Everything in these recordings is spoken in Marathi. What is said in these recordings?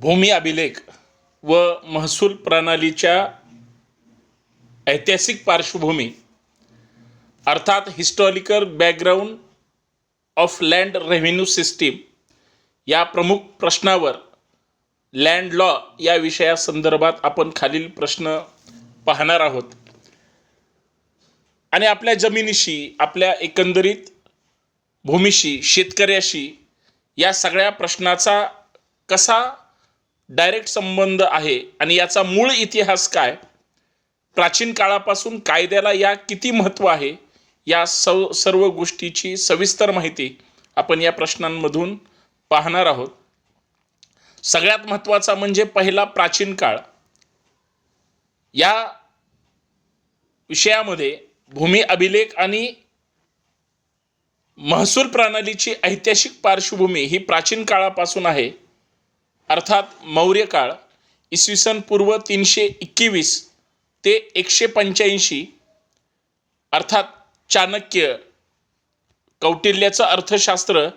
भूमी अभिलेख व महसूल प्रणालीच्या ऐतिहासिक पार्श्वभूमी अर्थात historical background of land revenue system या प्रमुख प्रश्नावर लँड लॉ या विषयासंदर्भात आपण खालील प्रश्न पाहणार आहोत. आणि आपल्या जमिनीशी आपल्या एकंदरीत भूमीशी शेतकऱ्याशी या सगळ्या प्रश्नाचा कसा डायरेक्ट संबंध आहे आणि याचा मूळ इतिहास काय? प्राचीन काळापासून कायद्याला या किती महत्त्व आहे? या सव सर्व गोष्टीची सविस्तर माहिती आपण या प्रश्नांमधून पाहणार आहोत. सगळ्यात महत्त्वाचा म्हणजे पहिला प्राचीन काळ. या विषयामध्ये भूमी अभिलेख आणि महसूल प्रणालीची ऐतिहासिक पार्श्वभूमी ही प्राचीन काळापासून आहे. अर्थात मौर्य काळ इसवी सन पूर्व तीनशे एकवीस ते एकशे पंच्याऐंशी अर्थात चाणक्य कौटिल्याचं अर्थशास्त्र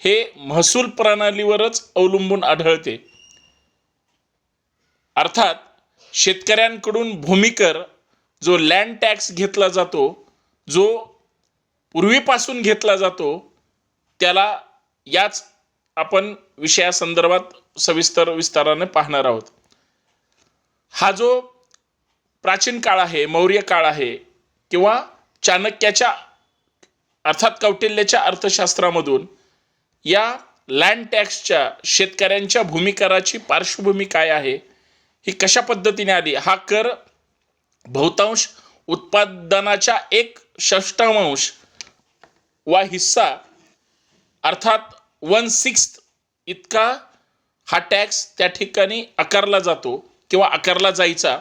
हे महसूल प्रणालीवरच अवलंबून आढळते. अर्थात शेतकऱ्यांकडून भूमिकर जो लँड टॅक्स घेतला जातो जो पूर्वीपासून घेतला जातो त्याला याच आपण विषयासंदर्भात सविस्तर विस्ताराने पाहणार आहोत. हा जो प्राचीन काळ आहे मौर्य काळ आहे किंवा चाणक्याच्या अर्थात कौटिल्याच्या अर्थशास्त्रामधून या लँड टॅक्सच्या शेतकऱ्यांच्या भूमिकराची पार्श्वभूमी काय आहे ही कशा पद्धतीने आली? हा कर बहुतांश उत्पादनाच्या एक षष्टांश वा हिस्सा अर्थात वन सिक्स्थ इतका हा टॅक्स त्या ठिकाणी आकारला जातो किंवा आकारला जायचा.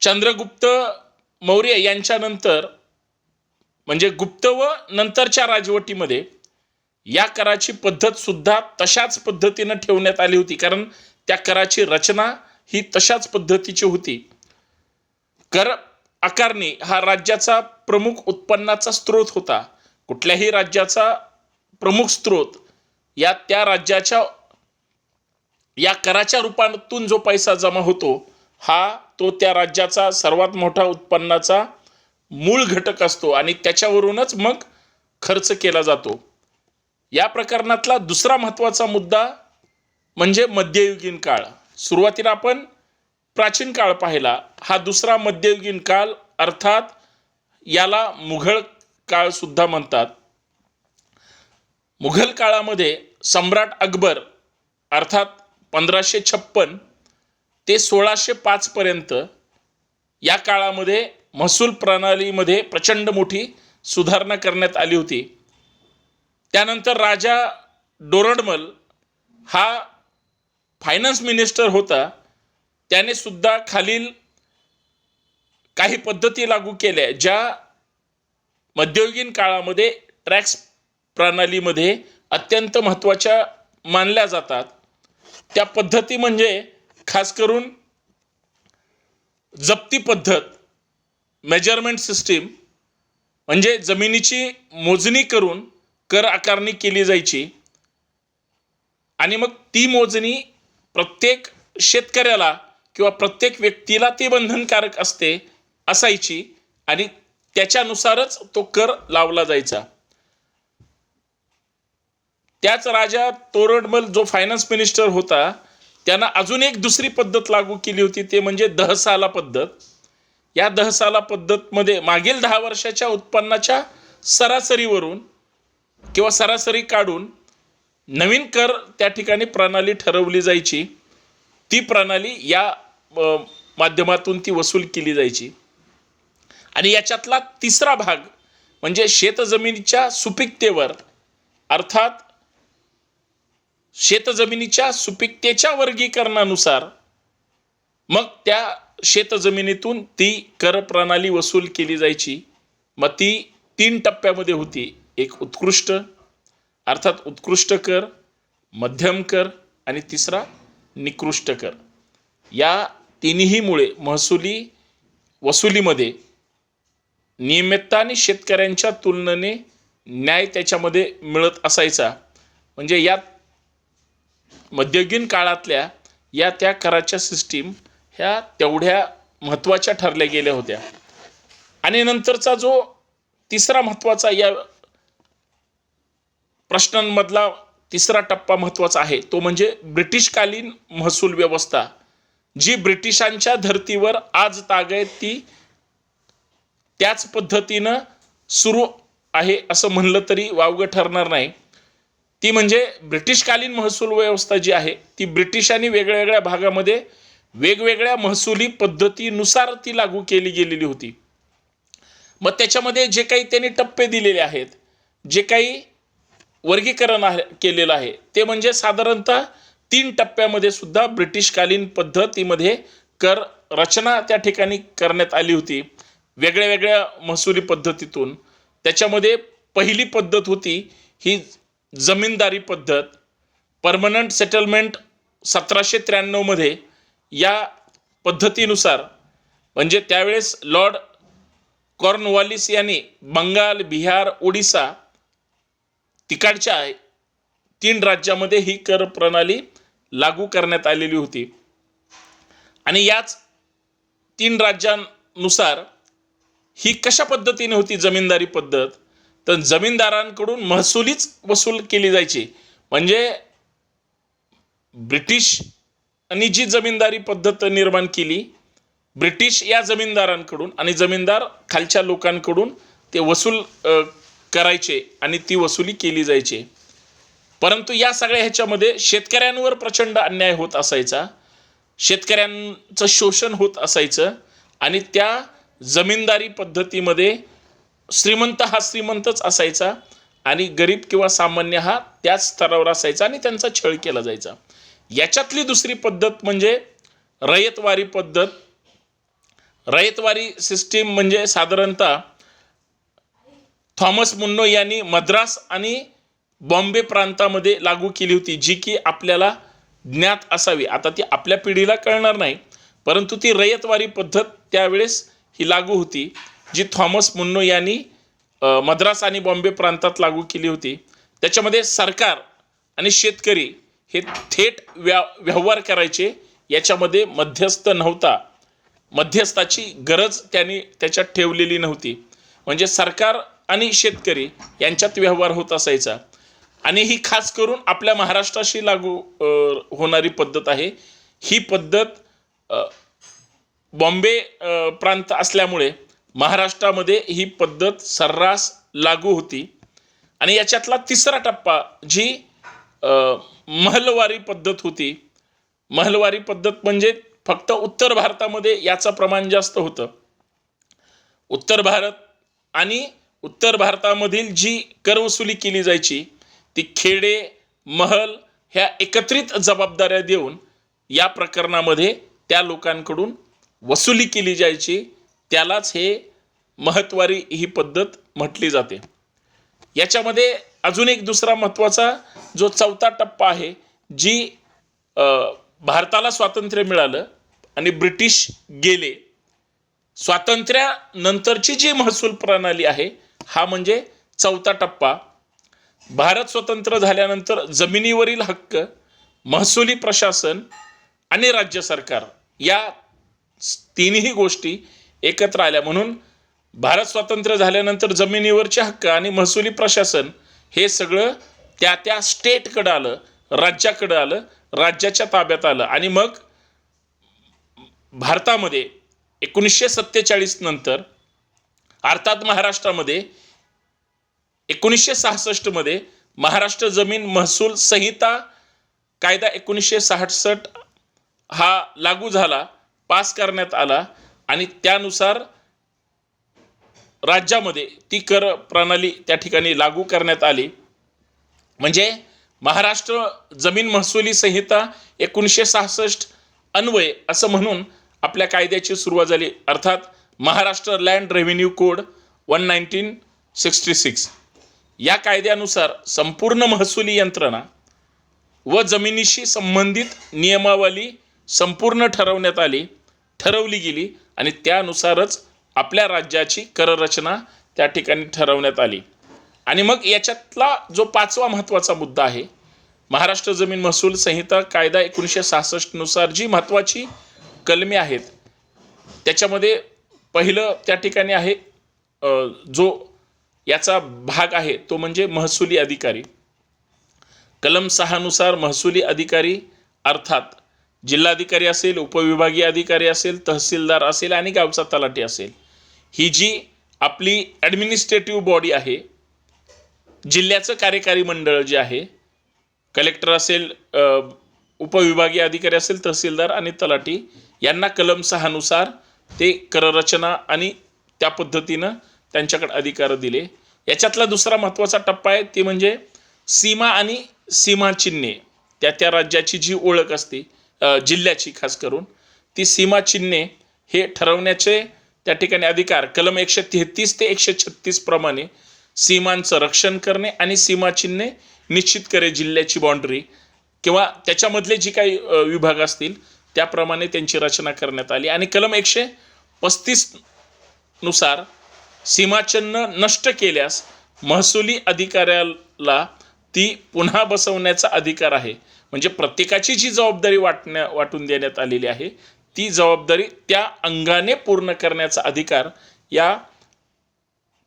चंद्रगुप्त मौर्य यांच्यानंतर म्हणजे गुप्त व नंतरच्या राजवटीमध्ये या कराची पद्धत सुद्धा तशाच पद्धतीनं ठेवण्यात आली होती. कारण त्या कराची रचना ही तशाच पद्धतीची होती. कर आकारणी हा राज्याचा प्रमुख उत्पन्नाचा स्रोत होता. कुठल्याही राज्याचा प्रमुख स्रोत या त्या राज्याच्या या कराच्या रूपातून जो पैसा जमा होतो हा तो त्या राज्याचा सर्वात मोठा उत्पन्नाचा मूळ घटक असतो आणि त्याच्यावरूनच मग खर्च केला जातो. या प्रकरणातला दुसरा महत्त्वाचा मुद्दा म्हणजे मध्ययुगीन काळ. सुरुवातीला आपण प्राचीन काळ पाहिला. हा दुसरा मध्ययुगीन काळ अर्थात याला मुघळ काळ सुद्धा म्हणतात. मुघल काळामध्ये सम्राट अकबर अर्थात पंधराशे छप्पन ते सोळाशे पाचपर्यंत या काळामध्ये महसूल प्रणालीमध्ये प्रचंड मोठी सुधारणा करण्यात आली होती. त्यानंतर राजा डोरडमल हा फायनान्स मिनिस्टर होता. त्याने सुद्धा खालील काही पद्धती लागू केल्या ज्या मध्ययुगीन काळामध्ये ट्रॅक्स प्रणालीमध्ये अत्यंत महत्त्वाच्या मानल्या जातात. त्या पद्धती म्हणजे खास करून जप्ती पद्धत मेजरमेंट सिस्टीम म्हणजे जमिनीची मोजणी करून कर आकारणी केली जायची. आणि मग ती मोजणी प्रत्येक शेतकऱ्याला किंवा प्रत्येक व्यक्तीला ती बंधनकारक असते असायची आणि त्याच्यानुसारच तो कर लावला जायचा. त्याच राजा तोरडमल जो फायनान्स मिनिस्टर होता त्यानं अजून एक दुसरी पद्धत लागू केली होती ते म्हणजे दहसाला पद्धत. या दहसाला पद्धतमध्ये मागील दहा वर्षाच्या उत्पन्नाच्या सरासरीवरून किंवा सरासरी काढून नवीन कर त्या ठिकाणी प्रणाली ठरवली जायची. ती प्रणाली या माध्यमातून ती वसूल केली जायची. आणि याच्यातला तिसरा भाग म्हणजे शेतजमिनीच्या सुपीकतेवर अर्थात शेतजमिनीच्या सुपीकतेच्या वर्गीकरणानुसार मग त्या शेतजमिनीतून ती कर प्रणाली वसूल केली जायची. मग ती तीन टप्प्यामध्ये होती. एक उत्कृष्ट अर्थात उत्कृष्ट कर मध्यम कर आणि तिसरा निकृष्ट कर. या तिन्हीमुळे महसुली वसुलीमध्ये नियमितता आणि शेतकऱ्यांच्या तुलनेने न्याय त्याच्यामध्ये मिळत असायचा. म्हणजे यात मध्ययुगीन काळातल्या या त्या कराच्या सिस्टीम ह्या तेवढ्या महत्त्वाच्या ठरल्या गेल्या होत्या. आणि नंतरचा जो तिसरा महत्त्वाचा या प्रश्नांमधला तिसरा टप्पा महत्त्वाचा आहे तो म्हणजे ब्रिटिशकालीन महसूल व्यवस्था. जी ब्रिटिशांच्या धर्तीवर आज तागय ती त्याच पद्धतीनं सुरू आहे असं म्हणलं तरी वावगं ठरणार नाही. ती म्हणजे ब्रिटिशकालीन महसूल व्यवस्था जी आहे ती ब्रिटिशांनी वेगळ्या वेगळ्या भागामध्ये वेगवेगळ्या महसुली पद्धतीनुसार ती लागू केली गेलेली होती. मग त्याच्यामध्ये जे काही त्यांनी टप्पे दिलेले आहेत जे काही वर्गीकरण आहे केलेलं आहे ते म्हणजे साधारणतः तीन टप्प्यामध्ये सुद्धा ब्रिटिशकालीन पद्धतीमध्ये कर रचना त्या ठिकाणी करण्यात आली होती वेगळ्या वेगळ्या महसुली पद्धतीतून. त्याच्यामध्ये पहिली पद्धत होती ही जमीनदारी पद्धत परमनंट सेटलमेंट सतराशे त्र्याण्णवमध्ये या पद्धतीनुसार म्हणजे त्यावेळेस लॉर्ड कॉर्नवॉलिस यांनी बंगाल बिहार ओडिसा तिकडच्या तीन राज्यामध्ये ही कर प्रणाली लागू करण्यात आलेली होती. आणि याच तीन राज्यांनुसार ही कशा पद्धतीने होती जमीनदारी पद्धत? तर जमीनदारांकडून महसुलीच वसूल केली जायची. म्हणजे ब्रिटिश आणि जी जमीनदारी पद्धत निर्माण केली ब्रिटिश या जमीनदारांकडून आणि जमीनदार खालच्या लोकांकडून ते वसूल करायचे आणि ती वसुली केली जायची. परंतु या सगळ्या ह्याच्यामध्ये शेतकऱ्यांवर प्रचंड अन्याय होत असायचा. शेतकऱ्यांचं शोषण होत असायचं आणि त्या जमीनदारी पद्धतीमध्ये श्रीमंत हा श्रीमंतच असायचा आणि गरीब किंवा सामान्य हा त्याच स्तरावर असायचा आणि त्यांचा छळ केला जायचा. याच्यातली दुसरी पद्धत म्हणजे रयतवारी पद्धत. रयतवारी सिस्टीम म्हणजे साधारणतः थॉमस मुन्नो यांनी मद्रास आणि बॉम्बे प्रांतामध्ये लागू केली होती जी की आपल्याला ज्ञात असावी. आता ती आपल्या पिढीला कळणार नाही परंतु ती रयतवारी पद्धत त्यावेळेस ही लागू होती. जी थॉमस मुन्नो यांनी मद्रास आणि बॉम्बे प्रांतात लागू केली होती त्याच्यामध्ये सरकार आणि शेतकरी हे थेट व्या व्यवहार करायचे याच्यामध्ये मध्यस्थ नव्हता. मध्यस्थाची गरज त्यांनी त्याच्यात ठेवलेली नव्हती. म्हणजे सरकार आणि शेतकरी यांच्यात व्यवहार होत असायचा. आणि ही खास करून आपल्या महाराष्ट्राशी लागू होणारी पद्धत आहे. ही पद्धत बॉम्बे प्रांत असल्यामुळे महाराष्ट्रामध्ये ही पद्धत सर्रास लागू होती. आणि याच्यातला तिसरा टप्पा जी महलवारी पद्धत होती. महलवारी पद्धत म्हणजे फक्त उत्तर भारतामध्ये याचं प्रमाण जास्त होतं. उत्तर भारत आणि उत्तर भारतामधील जी करवसुली केली जायची ती खेडे महल ह्या एकत्रित जबाबदाऱ्या देऊन या प्रकरणामध्ये त्या लोकांकडून वसुली केली जायची. त्यालाच हे महत्वारी ही पद्धत म्हटली जाते. याच्यामध्ये अजून एक दुसरा महत्त्वाचा जो चौथा टप्पा आहे जी भारताला स्वातंत्र्य मिळालं आणि ब्रिटिश गेले. स्वातंत्र्यानंतरची जी महसूल प्रणाली आहे हा म्हणजे चौथा टप्पा. भारत स्वतंत्र झाल्यानंतर जमिनीवरील हक्क महसुली प्रशासन आणि राज्य सरकार या तिन्ही गोष्टी एकत्र आल्या म्हणून भारत स्वातंत्र्य झाल्यानंतर जमिनीवरचे हक्क आणि महसुली प्रशासन हे सगळं त्या त्या स्टेटकडं आलं राज्याकडं आलं राज्याच्या ताब्यात आलं. आणि मग भारतामध्ये एकोणीसशे सत्तेचाळीस नंतर अर्थात महाराष्ट्रामध्ये एकोणीसशे सहासष्टमध्ये महाराष्ट्र जमीन महसूल संहिता कायदा एकोणीसशे सहासष्ट हा लागू झाला पास करण्यात आला. आणि त्यानुसार राज्यामध्ये ती कर प्रणाली त्या ठिकाणी लागू करण्यात आली. म्हणजे महाराष्ट्र जमीन महसुली संहिता एकोणीसशे सहासष्ट अन्वय असं म्हणून आपल्या कायद्याची सुरुवात झाली. अर्थात Maharashtra land revenue code one nineteen sixty six या कायद्यानुसार संपूर्ण महसुली यंत्रणा व जमिनीशी संबंधित नियमावली संपूर्ण ठरवण्यात आली ठरवली गेली. आणि त्यानुसारच आपल्या राज्याची कररचना त्या ठिकाणी ठरवण्यात आली. आणि मग याच्यातला जो पाचवा महत्त्वाचा मुद्दा आहे महाराष्ट्र जमीन महसूल संहिता कायदा एकोणीसशे सहासष्टनुसार जी महत्त्वाची कलमे आहेत त्याच्यामध्ये पहिलं त्या ठिकाणी आहे जो याचा भाग आहे तो म्हणजे महसुली अधिकारी. कलम सहानुसार महसुली अधिकारी अर्थात जिल्हाधिकारी असेल उपविभागीय अधिकारी असेल तहसीलदार असेल आणि गावचा तलाठी असेल. ही जी आपली ॲडमिनिस्ट्रेटिव्ह बॉडी आहे जिल्ह्याचं कार्यकारी मंडळ जे आहे कलेक्टर असेल उपविभागीय अधिकारी असेल तहसीलदार आणि तलाठी यांना कलम सहानुसार ते कररचना आणि त्या पद्धतीनं त्यांच्याकडे अधिकार दिले. याच्यातला दुसरा महत्त्वाचा टप्पा आहे ते म्हणजे सीमा आणि सीमाचिन्हे. त्या त्या राज्याची जी ओळख असते जिल्ह्याची खास करून. ती सीमाचिन्हे हे ठरवण्याचे त्या ठिकाणी अधिकार. कलम एकशे तेहतीस ते एकशे छत्तीस प्रमाणे सीमांचं रक्षण करणे आणि सीमाचिन्हे निश्चित करे जिल्ह्याची बाँड्री किंवा त्याच्यामधले जी काही विभाग असतील त्याप्रमाणे त्यांची रचना करण्यात आली. आणि कलम एकशे पस्तीसनुसार सीमाचिन्ह नष्ट केल्यास महसुली अधिकाऱ्याला ती पुन्हा बसवण्याचा अधिकार आहे. म्हणजे प्रत्येकाची जी जबाबदारी वाटण्या वाटून देण्यात आलेली आहे ती जबाबदारी त्या अंगाने पूर्ण करण्याचा अधिकार या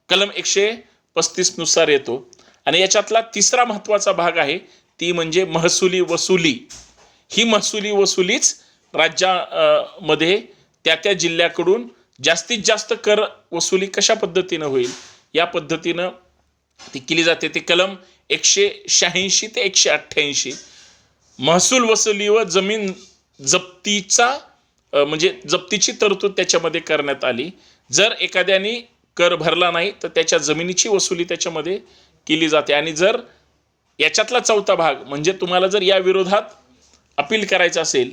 कलम एकशे पस्तीसनुसार येतो. आणि याच्यातला तिसरा महत्त्वाचा भाग आहे ती म्हणजे महसुली वसुली. ही महसुली वसुलीच राज्यामध्ये त्या त्या जिल्ह्याकडून जास्तीत जास्त कर वसुली कशा पद्धतीनं होईल? या पद्धतीनं ती केली जाते ते कलम एकशे शहाऐंशी ते एकशे अठ्ठ्याऐंशी. महसूल वसुली व जमीन जप्तीचा म्हणजे जप्तीची तरतूद त्याच्यामध्ये करण्यात आली. जर एखाद्याने कर भरला नाही तर त्याच्या जमिनीची वसुली त्याच्यामध्ये केली जाते. आणि जर याच्यातला चौथा भाग म्हणजे तुम्हाला जर या विरोधात अपील करायचं असेल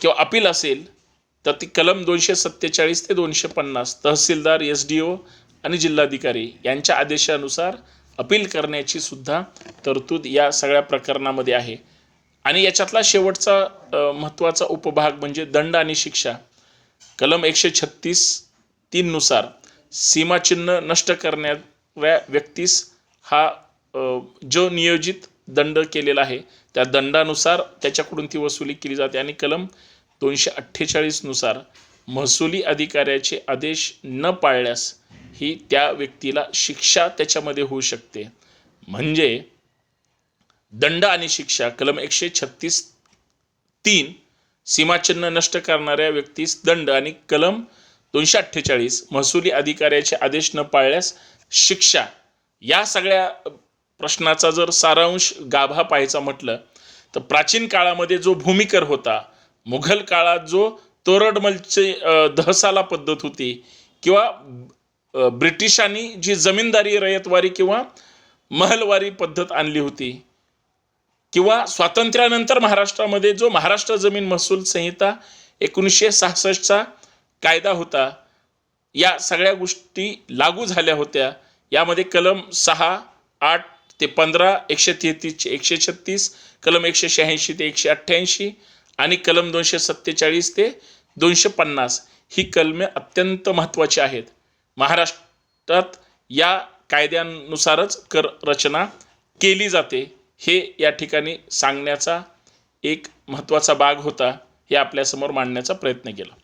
किंवा अपील असेल तर ती कलम दोनशे सत्तेचाळीस ते दोनशे पन्नास. तहसीलदार एस डी ओ आणि जिल्हाधिकारी यांच्या आदेशानुसार अपील करण्याची सुद्धा तरतूद या सगळ्या प्रकरणामध्ये आहे. आणि याच्यातला शेवटचा महत्त्वाचा उपभाग म्हणजे दंड आणि शिक्षा. कलम एकशे छत्तीस तीननुसार सीमाचिन्ह नष्ट करणाऱ्या व्यक्तीस हा जो नियोजित दंड केलेला आहे त्या दंडानुसार त्याच्याकडून ती वसुली केली जाते. आणि कलम दोनशे अठ्ठेचाळीसनुसार महसुली अधिकाऱ्याचे आदेश न पाळल्यास ही त्या व्यक्तीला शिक्षा त्याच्यामध्ये होऊ शकते. म्हणजे दंड आणि शिक्षा कलम एकशे छत्तीस तीन सीमाचिन्ह नष्ट करणाऱ्या व्यक्तीस दंड आणि कलम दोनशे अठ्ठेचाळीस महसुली अधिकाऱ्याचे आदेश न पाळल्यास शिक्षा. या सगळ्या प्रश्नाचा जर सारांश गाभा पाहायचा म्हटलं तर प्राचीन काळामध्ये जो भूमिकर होता मुघल काळात जो तोरडमलचे दहसाला पद्धत होती. किंवा ब्रिटिशांनी जी जमीनदारी रयतवारी किंवा महलवारी पद्धत आणली होती. किंवा स्वातंत्र्यानंतर महाराष्ट्रामध्ये जो महाराष्ट्र जमीन महसूल संहिता एकोणीसशे सहासष्टचा कायदा होता या सगळ्या गोष्टी लागू झाल्या होत्या. यामध्ये कलम सहा आठ ते पंधरा एकशे तेहतीसचे एकशे छत्तीस कलम एकशे शहाऐंशी ते एकशे अठ्ठ्याऐंशी आणि कलम दोनशे सत्तेचाळीस ते दोनशे पन्नास ही कलमे अत्यंत महत्त्वाची आहेत. महाराष्ट्रात या कायद्यानुसारच कर रचना केली जाते हे या ठिकाणी सांगण्याचा एक महत्त्वाचा भाग होता हे आपल्यासमोर मांडण्याचा प्रयत्न केला.